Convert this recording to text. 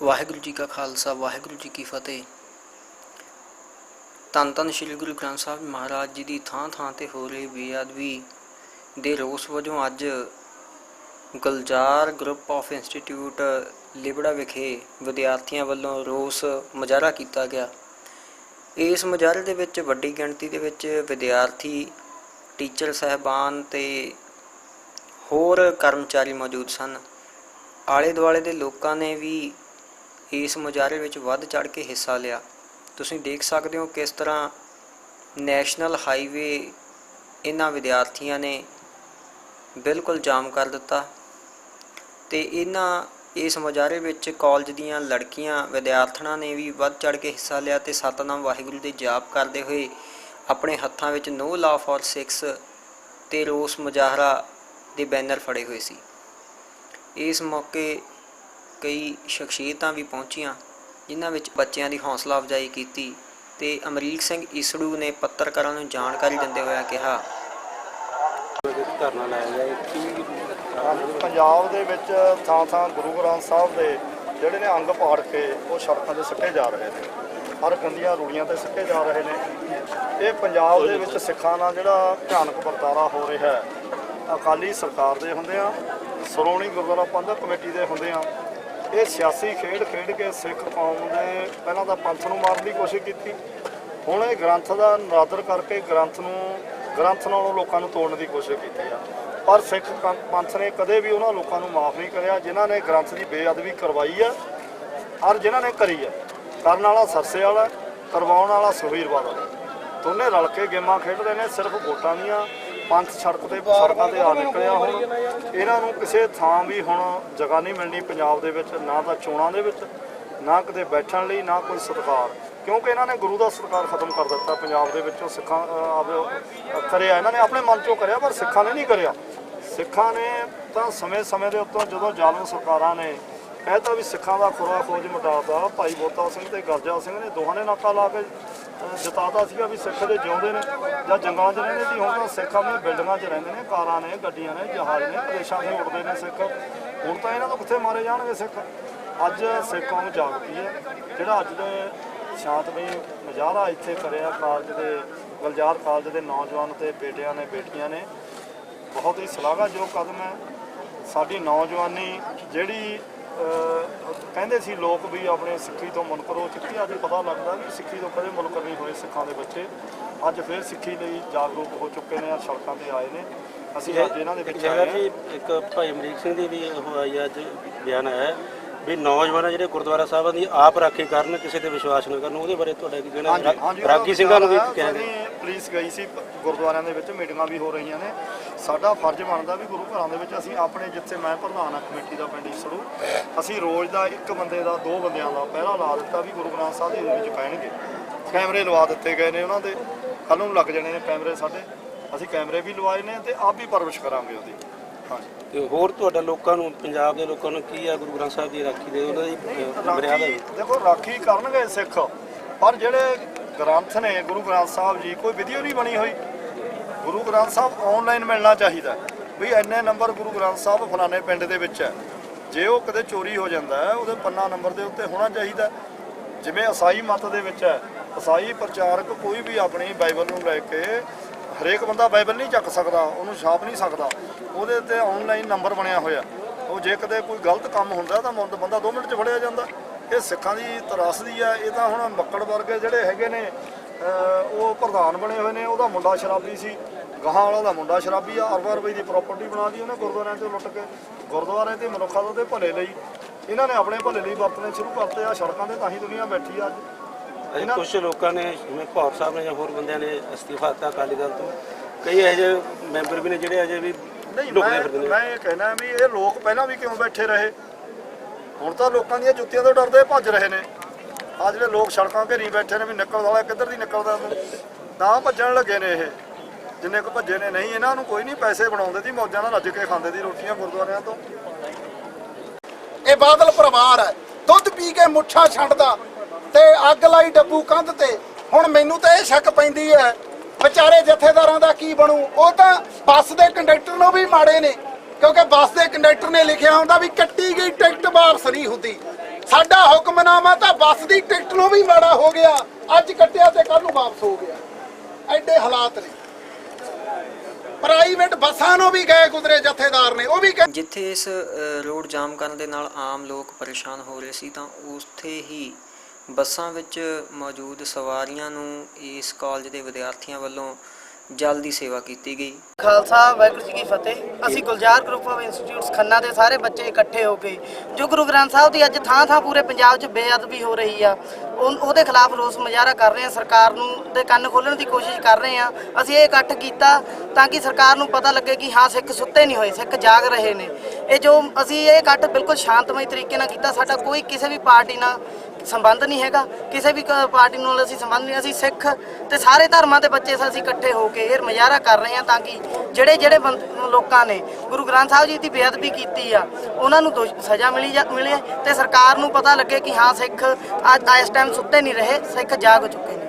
ਵਾਹਿਗੁਰੂ ਜੀ ਕਾ ਖਾਲਸਾ, ਵਾਹਿਗੁਰੂ ਜੀ ਕੀ ਫਤਿਹ। ਧੰਨ ਧੰਨ ਸ੍ਰੀ ਗੁਰੂ ਗ੍ਰੰਥ ਸਾਹਿਬ ਮਹਾਰਾਜ ਜੀ ਦੀ ਥਾਂ ਥਾਂ ਤੇ ਹੋ ਰਹੀ ਬੇਅਦਬੀ ਦੇ ਰੋਸ ਵਜੋਂ ਅੱਜ Gulzar group of institute Libra ਵਿਖੇ ਵਿਦਿਆਰਥੀਆਂ ਵੱਲੋਂ ਰੋਸ ਮੁਜ਼ਾਹਰਾ ਕੀਤਾ ਗਿਆ। ਇਸ ਮੁਜ਼ਾਹਰੇ ਦੇ ਵਿੱਚ ਵੱਡੀ ਗਿਣਤੀ ਦੇ ਵਿੱਚ ਵਿਦਿਆਰਥੀ, ਟੀਚਰ, ਸਹਿਬਾਨ ਤੇ ਹੋਰ ਕਰਮਚਾਰੀ ਮੌਜੂਦ ਸਨ। ਆਲੇ ਦੁਆਲੇ ਦੇ ਲੋਕਾਂ ਨੇ ਵੀ ਇਸ ਮੁਜ਼ਾਹਰੇ ਵਿੱਚ ਵੱਧ ਚੜ ਕੇ ਹਿੱਸਾ ਲਿਆ। ਤੁਸੀਂ ਦੇਖ ਸਕਦੇ ਹੋ ਕਿਸ ਤਰ੍ਹਾਂ ਨੈਸ਼ਨਲ ਹਾਈਵੇ ਇਹਨਾਂ ਵਿਦਿਆਰਥੀਆਂ ਨੇ ਬਿਲਕੁਲ ਜਾਮ ਕਰ ਦਿੱਤਾ ਤੇ ਇਹਨਾਂ ਇਸ ਮੁਜ਼ਾਹਰੇ ਵਿੱਚ ਕਾਲਜ ਦੀਆਂ ਲੜਕੀਆਂ, ਵਿਦਿਆਰਥਣਾਂ ਨੇ ਵੀ ਵੱਧ ਚੜ ਕੇ ਹਿੱਸਾ ਲਿਆ ਤੇ ਸਤਨਾਮ ਵਾਹਿਗੁਰੂ ਦੇ ਜਾਪ ਕਰਦੇ ਹੋਏ ਆਪਣੇ ਹੱਥਾਂ ਵਿੱਚ ਨੋ ਲਾ ਫॉर ਸਿਕਸ ਤੇ ਰੋਸ ਮੁਜ਼ਾਹਰਾ ਦੇ ਬੈਨਰ ਫੜੇ ਹੋਏ ਸੀ। ਇਸ ਮੌਕੇ ਕਈ ਸ਼ਖਸੀਅਤਾਂ ਵੀ ਪਹੁੰਚੀਆਂ, ਜਿਨ੍ਹਾਂ ਵਿੱਚ ਬੱਚਿਆਂ ਦੀ ਹੌਸਲਾ ਅਫਜ਼ਾਈ ਕੀਤੀ ਤੇ ਅਮਰੀਕ ਸਿੰਘ ਈਸੜੂ ਨੇ ਪੱਤਰਕਾਰਾਂ ਨੂੰ ਜਾਣਕਾਰੀ ਦਿੰਦੇ ਹੋਇਆ ਕਿਹਾ। ਧਰਨਾ ਲਾਇਆ ਗਿਆ ਇਹ ਕੀ ਪੰਜਾਬ ਦੇ ਵਿੱਚ ਥਾਂ ਥਾਂ ਗੁਰੂ ਗ੍ਰੰਥ ਸਾਹਿਬ ਦੇ ਜਿਹੜੇ ਨੇ ਅੰਗ ਪਾੜ ਕੇ ਉਹ ਸੜਕਾਂ ਤੇ ਸਿੱਟੇ ਜਾ ਰਹੇ ਨੇ। ਹਰ ਗੰਦੀਆਂ ਰੂੜੀਆਂ ਤੇ ਸਿੱਟੇ ਜਾ ਰਹੇ ਨੇ। ਇਹ ਪੰਜਾਬ ਦੇ ਵਿੱਚ ਸਿੱਖਾਂ ਨਾਲ ਜਿਹੜਾ ਭਿਆਨਕ ਵਰਤਾਰਾ ਹੋ ਰਿਹਾ ਹੈ। ਅਕਾਲੀ ਸਰਕਾਰ ਦੇ ਹੁੰਦੇ ਆ, ਸ਼੍ਰੋਮਣੀ ਗੁਰਦੁਆਰਾ ਪ੍ਰਬੰਧਕ ਕਮੇਟੀ ਦੇ ਹੁੰਦੇ ਆ ਇਹ ਸਿਆਸੀ ਖੇਡ ਖੇਡ ਕੇ ਸਿੱਖ ਕੌਮ ਦੇ ਪਹਿਲਾਂ ਤਾਂ ਪੰਥ ਨੂੰ ਮਾਰਨ ਦੀ ਕੋਸ਼ਿਸ਼ ਕੀਤੀ। ਹੁਣ ਇਹ ਗ੍ਰੰਥ ਦਾ ਨਰਾਦਰ ਕਰਕੇ ਗ੍ਰੰਥ ਨੂੰ, ਗ੍ਰੰਥ ਨਾਲੋਂ ਲੋਕਾਂ ਨੂੰ ਤੋੜਨ ਦੀ ਕੋਸ਼ਿਸ਼ ਕੀਤੀ ਆ। ਪਰ ਸਿੱਖ ਕ- ਪੰਥ ਨੇ ਕਦੇ ਵੀ ਉਹਨਾਂ ਲੋਕਾਂ ਨੂੰ ਮਾਫ ਨਹੀਂ ਕਰਿਆ ਜਿਨ੍ਹਾਂ ਨੇ ਗ੍ਰੰਥ ਦੀ ਬੇਅਦਬੀ ਕਰਵਾਈ ਆ ਔਰ ਜਿਨ੍ਹਾਂ ਨੇ ਕਰੀ ਆ। ਕਰਨ ਵਾਲਾ ਸਰਸੇ ਵਾਲਾ, ਕਰਵਾਉਣ ਵਾਲਾ ਸੁਖਬੀਰ ਬਾਦਲ ਦੋਨੇ ਰਲ ਕੇ ਗੇਮਾਂ ਖੇਡਦੇ ਨੇ, ਸਿਰਫ ਵੋਟਾਂ ਦੀਆਂ। ਪੰਥ ਸੜਕ ਤੇ ਸੜਕਾਂ ਤੇ ਆ ਨਿਕਲਿਆ ਹੁਣ। ਇਹਨਾਂ ਨੂੰ ਕਿਸੇ ਥਾਂ ਵੀ ਹੁਣ ਜਗ੍ਹਾ ਨਹੀਂ ਮਿਲਣੀ ਪੰਜਾਬ ਦੇ ਵਿੱਚ ਨਾ ਤਾਂ ਚੋਣਾਂ ਦੇ ਵਿੱਚ ਨਾ ਕਿਤੇ ਬੈਠਣ ਲਈ ਨਾ ਕੋਈ ਸਤਿਕਾਰ। ਕਿਉਂਕਿ ਇਹਨਾਂ ਨੇ ਗੁਰੂ ਦਾ ਸਤਿਕਾਰ ਖਤਮ ਕਰ ਦਿੱਤਾ ਪੰਜਾਬ ਦੇ ਵਿੱਚੋਂ। ਸਿੱਖਾਂ ਅਹ, ਕਰਿਆ ਇਹਨਾਂ ਨੇ ਆਪਣੇ ਮਨ ਚੋਂ ਕਰਿਆ ਪਰ ਸਿੱਖਾਂ ਨੇ ਨਹੀਂ ਕਰਿਆ। ਸਿੱਖਾਂ ਨੇ ਤਾਂ ਸਮੇਂ-ਸਮੇਂ ਦੇ ਉੱਤੋਂ ਜਦੋਂ ਜ਼ਾਲਮ ਸਰਕਾਰਾਂ ਨੇ ਇਹ ਤਾਂ ਵੀ ਸਿੱਖਾਂ ਦਾ ਖੁਰਾ ਖੋਜ ਮਿਟਾਤਾ ਭਾਈ ਬੋਤਾ ਸਿੰਘ ਤੇ ਗਰਜਾ ਸਿੰਘ ਨੇ ਦੋਹਾਂ ਨੇ ਨਾਕਾ ਲਾ ਕੇ ਜਿਤਾਤਾ ਸੀਗਾ ਵੀ ਸਿੱਖ ਦੇ ਜਿਉਂਦੇ ਨੇ ਜਾਂ ਜੰਗਾਂ 'ਚ ਰਹਿੰਦੇ ਸੀ। ਹੁਣ ਤਾਂ ਸਿੱਖ ਆਪਣੇ ਬਿਲਡਿੰਗਾਂ 'ਚ ਰਹਿੰਦੇ ਨੇ, ਕਾਰਾਂ ਨੇ, ਗੱਡੀਆਂ ਨੇ, ਜਹਾਜ਼ ਨੇ, ਪ੍ਰਦੇਸ਼ਾਂ 'ਤੇ ਉੱਡਦੇ ਨੇ ਸਿੱਖ। ਹੁਣ ਤਾਂ ਇਹਨਾਂ ਤੋਂ ਕਿੱਥੇ ਮਾਰੇ ਜਾਣਗੇ ਸਿੱਖ? ਅੱਜ ਸਿੱਖਾਂ ਨੂੰ ਜਾਗਦੀ ਹੈ, ਜਿਹੜਾ ਅੱਜ ਦੇ ਸ਼ਾਂਤਮਈ ਮੁਜ਼ਾਹਰਾ ਇੱਥੇ ਕਰਿਆ ਕਾਲਜ ਦੇ, ਗੁਲਜ਼ਾਰ ਕਾਲਜ ਦੇ ਨੌਜਵਾਨ ਤੇ ਬੇਟਿਆਂ ਨੇ, ਬੇਟੀਆਂ ਨੇ। ਬਹੁਤ ਹੀ ਸ਼ਲਾਘਾਯੋਗ ਕਦਮ ਹੈ। ਸਾਡੀ ਨੌਜਵਾਨੀ ਜਿਹੜੀ ਕਹਿੰਦੇ ਸੀ ਲੋਕ ਵੀ ਆਪਣੇ ਸਿੱਖੀ ਤੋਂ ਮੁਨਕਰ ਹੋ ਚੁੱਕੀ ਅੱਜ ਪਤਾ ਲੱਗਦਾ ਵੀ ਸਿੱਖੀ ਤੋਂ ਕਦੇ ਮੁਨਕਰ ਨਹੀਂ ਹੋਏ ਸਿੱਖਾਂ ਦੇ ਬੱਚੇ। ਅੱਜ ਫਿਰ ਸਿੱਖੀ ਲਈ ਜਾਗਰੂਕ ਹੋ ਚੁੱਕੇ ਨੇ ਅੱਜ ਸੜਕਾਂ ਤੇ ਆਏ ਨੇ। ਅਸੀਂ ਅੱਜ ਇਹਨਾਂ ਦੇ ਵਿੱਚ ਆਏ ਹਾਂ। ਇੱਕ ਭਾਈ ਅਮਰੀਕ ਸਿੰਘ ਦੀ ਵੀ ਉਹ ਆਈ ਆ ਅੱਜ ਬਿਆਨ ਆਇਆ ਹੈ। ਵੀ ਨੌਜਵਾਨ ਜਿਹੜੇ ਗੁਰਦੁਆਰਾ ਸਾਹਿਬਾਂ ਦੀ ਆਪ ਰਾਖੀ ਕਰਨ ਕਿਸੇ ਤੇ ਵਿਸ਼ਵਾਸ ਨਾ ਕਰਨ ਉਹਦੇ ਬਾਰੇ ਤੁਹਾਡਾ ਕੀ ਕਹਿਣਾ ਹਾਂਜੀ ਰਾਗੀ ਸਿੰਘਾਂ ਨੂੰ ਵੀ ਕਿਹਾ ਸਾਡੀ ਪੁਲਿਸ ਗਈ ਸੀ ਗੁਰਦੁਆਰਿਆਂ ਦੇ ਵਿੱਚ ਮੀਟਿੰਗਾਂ ਵੀ ਹੋ ਰਹੀਆਂ ਨੇ। ਸਾਡਾ ਫਰਜ਼ ਬਣਦਾ ਵੀ ਗੁਰੂ ਘਰਾਂ ਦੇ ਵਿੱਚ ਅਸੀਂ ਆਪਣੇ ਜਿੱਥੇ ਮੈਂ ਪ੍ਰਧਾਨ ਆ ਕਮੇਟੀ ਦਾ ਪਿੰਡ ਈਸੜੂ ਅਸੀਂ ਰੋਜ਼ ਦਾ ਇੱਕ ਬੰਦੇ ਦਾ ਦੋ ਬੰਦਿਆਂ ਦਾ ਪਹਿਰਾ ਲਾ ਦਿੱਤਾ ਵੀ ਗੁਰੂ ਗ੍ਰੰਥ ਸਾਹਿਬ ਦੇ ਵਿੱਚ ਪੈਣਗੇ ਕੈਮਰੇ ਲਵਾ ਦਿੱਤੇ ਗਏ ਨੇ ਉਹਨਾਂ ਦੇ। ਕੱਲ ਨੂੰ ਲੱਗ ਜਾਣੇ ਨੇ ਕੈਮਰੇ ਸਾਡੇ। ਅਸੀਂ ਕੈਮਰੇ ਵੀ ਲਵਾਏ ਨੇ ਤੇ ਆਪ ਵੀ ਪਰਵਿਸ਼ ਕਰਾਂਗੇ ਉਹਦੀ। ਤੇ ਹੋਰ ਤੁਹਾਡਾ ਲੋਕਾਂ ਨੂੰ ਪੰਜਾਬ ਦੇ ਲੋਕਾਂ ਨੂੰ ਕੀ ਆ ਗੁਰੂ ਗ੍ਰੰਥ ਸਾਹਿਬ ਦੀ ਰਾਖੀ ਦੇ ਉਹਨਾਂ ਦੀ ਮਰਿਆਦਾ ਰਾਖੀ ਦੇਖੋ ਰਾਖੀ ਕਰਨਗੇ ਸਿੱਖ ਪਰ ਜਿਹੜੇ ਗ੍ਰੰਥ ਨੇ ਗੁਰੂ ਗ੍ਰੰਥ ਸਾਹਿਬ ਜੀ ਕੋਈ ਵੀਡੀਓ ਨਹੀਂ ਬਣੀ ਹੋਈ। ਗੁਰੂ ਗ੍ਰੰਥ ਸਾਹਿਬ ਆਨਲਾਈਨ ਮਿਲਣਾ ਚਾਹੀਦਾ ਵੀ ਇੰਨੇ ਨੰਬਰ ਗੁਰੂ ਗ੍ਰੰਥ ਸਾਹਿਬ ਫਲਾਣੇ ਪਿੰਡ ਦੇ ਵਿੱਚ ਹੈ। ਜੇ ਉਹ ਕਦੇ ਚੋਰੀ ਹੋ ਜਾਂਦਾ ਹੈ ਉਹਦੇ ਪੰਨਾ ਨੰਬਰ ਦੇ ਉੱਤੇ ਹੋਣਾ ਚਾਹੀਦਾ ਜਿਵੇਂ ਈਸਾਈ ਮਤ ਦੇ ਵਿੱਚ ਹੈ ਈਸਾਈ ਪ੍ਰਚਾਰਕ ਕੋਈ ਵੀ ਆਪਣੀ ਬਾਈਬਲ ਨੂੰ ਲੈ ਕੇ ਹਰੇਕ ਬੰਦਾ ਬਾਈਬਲ ਨਹੀਂ ਚੱਕ ਸਕਦਾ, ਉਹਨੂੰ ਛਾਪ ਨਹੀਂ ਸਕਦਾ। ਉਹਦੇ 'ਤੇ ਆਨਲਾਈਨ ਨੰਬਰ ਬਣਿਆ ਹੋਇਆ। ਉਹ ਜੇ ਕਦੇ ਕੋਈ ਗਲਤ ਕੰਮ ਹੁੰਦਾ ਤਾਂ ਮੁੰਡ- ਬੰਦਾ 2 ਮਿੰਟ 'ਚ ਫੜਿਆ ਜਾਂਦਾ। ਇਹ ਸਿੱਖਾਂ ਦੀ ਤਰਾਸਦੀ ਆ। ਇਹ ਤਾਂ ਹੁਣ ਮੱਕੜ ਵਰਗੇ ਜਿਹੜੇ ਹੈਗੇ ਨੇ ਉਹ ਪ੍ਰਧਾਨ ਬਣੇ ਹੋਏ ਨੇ। ਉਹਦਾ ਮੁੰਡਾ ਸ਼ਰਾਬੀ ਸੀ। ਗਾਹਾਂ ਵਾਲਾ ਦਾ ਮੁੰਡਾ ਸ਼ਰਾਬੀ ਆ। ਅਰਬਾਂ ਰੁਪਏ ਦੀ ਪ੍ਰਾਪਰਟੀ ਬਣਾ ਲਈ ਉਹਨੇ ਗੁਰਦੁਆਰਿਆਂ ਤੋਂ ਲੁੱਟ ਕੇ। ਗੁਰਦੁਆਰੇ ਤੇ ਮਨੁੱਖਾਂ ਦੇ ਭਲੇ ਲਈ। ਇਹਨਾਂ ਨੇ ਆਪਣੇ ਭਲੇ ਲਈ ਵਰਤਣੇ ਸ਼ੁਰੂ ਕਰਤੇ ਆ। ਸੜਕਾਂ ਤੇ ਤਾਂ ਹੀ ਦੁਨੀਆ ਬੈਠੀ ਆ ਅੱਜ। ਕੁਝ ਲੋਕਾਂ ਨੇ ਜਿਵੇਂ ਭੌਰ ਸਾਹਿਬ ਨੇ ਜਾਂ ਹੋਰ ਬੰਦਿਆਂ ਨੇ ਅਸਤੀਫਾ ਦਿੱਤਾ ਅਕਾਲੀ ਦਲ ਤੋਂ ਕਈ ਇਹੋ ਜਿਹੇ ਮੈਂਬਰ ਵੀ ਨੇ ਜਿਹੜੇ ਅਜੇ ਵੀ ਨਹੀਂ ਲੁਕਦੇ ਮੈਂ ਫਿਰਦੇ ਨੇ। ਮੈਂ ਇਹ ਕਹਿਣਾ ਵੀ ਇਹ ਲੋਕ ਪਹਿਲਾਂ ਵੀ ਕਿਉਂ ਬੈਠੇ ਰਹੇ? ਹੁਣ ਤਾਂ ਲੋਕਾਂ ਦੀਆਂ ਜੁੱਤੀਆਂ ਤੋਂ ਡਰਦੇ ਭੱਜ ਰਹੇ ਨੇ। ਆ ਜਿਹੜੇ ਲੋਕ ਸੜਕਾਂ ਘੇਰੀ ਬੈਠੇ ਨੇ ਵੀ ਨਿਕਲ ਵਾਲਾ ਕਿੱਧਰ ਦੀ ਨਿਕਲਦਾ ਤਾਂ ਭੱਜਣ ਲੱਗੇ ਨੇ ਇਹ। ਜਿੰਨੇ ਕੁ ਭੱਜੇ ਨੇ ਨਹੀਂ ਇਹਨਾਂ ਨੂੰ ਕੋਈ ਨਹੀਂ ਪੈਸੇ ਬਣਾਉਂਦੇ ਦੀ ਮੌਜਾਂ ਨਾਲ ਰੱਜ ਕੇ ਖਾਂਦੇ ਦੀ ਰੋਟੀਆਂ ਗੁਰਦੁਆਰਿਆਂ ਤੋਂ। ਇਹ ਬਾਦਲ ਪਰਿਵਾਰ ਹੈ। ਪੀ ਕੇ ਮੁੱਛਾਂ ਛੱਡਦਾ ਤੇ ਅੱਗ ਲਾਈ ਡੱਬੂ ਕੰਧ ਤੇ। ਹੁਣ ਮੈਨੂੰ ਤਾਂ ਇਹ ਸ਼ੱਕ ਪੈਂਦੀ ਹੈ, ਵਿਚਾਰੇ ਜਥੇਦਾਰਾਂ ਦਾ ਕੀ ਬਣੂ? ਉਹ ਤਾਂ ਬੱਸ ਦੇ ਕੰਡਕਟਰ ਨੂੰ ਵੀ ਮਾੜੇ ਨੇ, ਕਿਉਂਕਿ ਬੱਸ ਦੇ ਕੰਡਕਟਰ ਨੇ ਲਿਖਿਆ ਹੁੰਦਾ ਵੀ ਕੱਟੀ ਗਈ ਟਿਕਟ ਵਾਪਸ ਨਹੀਂ ਹੁੰਦੀ। ਸਾਡਾ ਹੁਕਮਨਾਮਾ ਤਾਂ ਬੱਸ ਦੀ ਟਿਕਟ ਨੂੰ ਵੀ ਮਾੜਾ ਹੋ ਗਿਆ, ਅੱਜ ਕੱਟਿਆ ਤੇ ਕੱਲ ਨੂੰ ਵਾਪਸ ਹੋ ਗਿਆ। ਐਡੇ ਹਾਲਾਤ ਨੇ। ਪ੍ਰਾਈਵੇਟ ਬੱਸਾਂ ਨੂੰ ਵੀ ਗਏ ਗੁਜ਼ਰੇ ਜਥੇਦਾਰ ਨੇ ਉਹ ਵੀ ਕਹਿੰਦੇ ਜਿੱਥੇ ਇਸ ਅ, ਰੋਡ ਜਾਮ ਕਰਨ ਦੇ ਨਾਲ ਆਮ ਲੋਕ ਪਰੇਸ਼ਾਨ ਹੋ ਰਹੇ ਸੀ ਤਾਂ ਉੱਥੇ ਹੀ ਬੱਸਾਂ ਵਿੱਚ ਮੌਜੂਦ ਸਵਾਰੀਆਂ ਨੂੰ ਇਸ ਕਾਲਜ ਦੇ ਵਿਦਿਆਰਥੀਆਂ ਵੱਲੋਂ ਜਲ ਦੀ ਸੇਵਾ ਕੀਤੀ ਗਈ। ਖਾਲਸਾ, ਵਾਹਿਗੁਰੂ ਜੀ ਕੀ ਫਤਿਹ। ਅਸੀਂ Gulzar group of institutes Khanna ਦੇ ਸਾਰੇ ਬੱਚੇ ਇਕੱਠੇ ਹੋ ਕੇ ਜੋ ਗੁਰੂ ਗ੍ਰੰਥ ਸਾਹਿਬ ਦੀ ਅੱਜ ਥਾਂ ਥਾਂ ਪੂਰੇ ਪੰਜਾਬ 'ਚ ਬੇਅਦਬੀ ਹੋ ਰਹੀ ਆ ਉਹ- ਉਹਦੇ ਖਿਲਾਫ ਰੋਸ ਮੁਜ਼ਾਹਰਾ ਕਰ ਰਹੇ ਆ, ਸਰਕਾਰ ਨੂੰ ਦੇ ਕੰਨ ਖੋਲਣ ਦੀ ਕੋਸ਼ਿਸ਼ ਕਰ ਰਹੇ ਆ। ਅਸੀਂ ਇਹ ਇਕੱਠ ਕੀਤਾ ਤਾਂ ਕਿ ਸਰਕਾਰ ਨੂੰ ਪਤਾ ਲੱਗੇ ਕਿ ਹਾਂ, ਸਿੱਖ ਸੁੱਤੇ ਨਹੀਂ ਹੋਏ, ਸਿੱਖ ਜਾਗ ਰਹੇ ਨੇ। ਇਹ ਜੋ ਅਸੀਂ ਇਹ ਇਕੱਠ ਬਿਲਕੁਲ ਸ਼ਾਂਤਮਈ ਤਰੀਕੇ ਨਾਲ ਕੀਤਾ, ਸਾਡਾ ਕੋਈ ਕਿਸੇ ਵੀ ਪਾਰਟੀ ਨਾਲ ਸੰਬੰਧ ਨਹੀਂ ਹੈਗਾ। ਕਿਸੇ ਵੀ ਕ- ਪਾਰਟੀ ਨਾਲ ਅਸੀਂ ਸੰਬੰਧ ਨਹੀਂ, ਅਸੀਂ ਸਿੱਖ ਤੇ ਸਾਰੇ ਧਰਮਾਂ ਦੇ ਬੱਚੇ ਅਸੀਂ ਇਕੱਠੇ ਹੋ ਕੇ ਇਹ ਮੁਜ਼ਾਹਰਾ ਕਰ ਰਹੇ ਹਾਂ ਤਾਂ ਕਿ ਜਿਹੜੇ ਜਿਹੜੇ ਬੰਦ- ਲੋਕਾਂ ਨੇ ਗੁਰੂ ਗ੍ਰੰਥ ਸਾਹਿਬ ਜੀ ਦੀ ਬੇਅਦਬੀ ਕੀਤੀ ਆ, ਉਹਨਾਂ ਨੂੰ ਦੋਸ਼- ਸਜ਼ਾ ਮਿਲੀ ਜਾ- ਮਿਲੇ ਤੇ ਸਰਕਾਰ ਨੂੰ ਪਤਾ ਲੱਗੇ ਕਿ ਹਾਂ ਸਿੱਖ ਅੱਜ ਇਸ ਟਾਈਮ ਸੁੱਤੇ ਨਹੀਂ ਰਹੇ, ਸਿੱਖ ਜਾਗ ਚੁੱਕੇ ਨੇ।